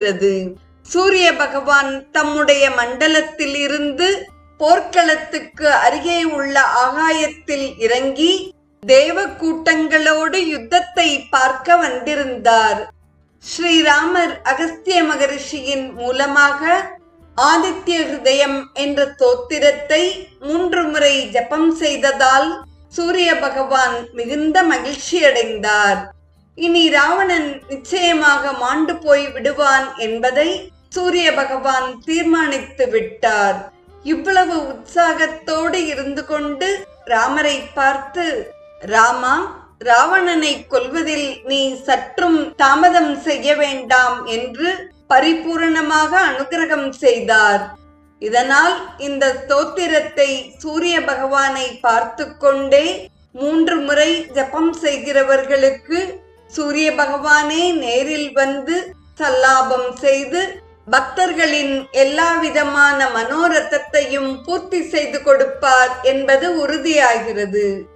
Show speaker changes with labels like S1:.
S1: இருக்கிறது. சூரிய பகவான் தம்முடைய மண்டலத்தில் இருந்து போர்க்களத்துக்கு அருகே உள்ள ஆகாயத்தில் இறங்கி தேவ கூட்டங்களோடு யுத்தத்தை பார்க்க வந்திருந்தார். ஸ்ரீராமர் அகஸ்திய மகரிஷியின் மூலமாக ஆதித்ய ஹிருதயம் என்ற தோத்திரத்தை மூன்று முறை ஜபம் செய்ததால் சூரிய பகவான் மிகுந்த மகிழ்ச்சி அடைந்தார் இனி ராவணன் நிச்சயமாக மாண்டு போய் விடுவான் என்பதை சூரிய பகவான் தீர்மானித்து விட்டார். இவ்வளவு உற்சாகத்தோடு இருந்து கொண்டு ராமரை பார்த்து ராமா ராவணனை கொல்வதில் நீ சற்றும் தாமதம் செய்ய வேண்டாம் என்று பரிபூரணமாக அனுகிரகம் செய்தார். இதனால் இந்த ஸ்தோத்திரத்தை சூரிய பகவானை பார்த்து கொண்டே மூன்று முறை ஜபம் செய்கிறவர்களுக்கு சூரிய பகவானே நேரில் வந்து சல்லாபம் செய்து பக்தர்களின் எல்லா விதமான மனோரத்தத்தையும் பூர்த்தி செய்து கொடுப்பார் என்பது உறுதியாகிறது.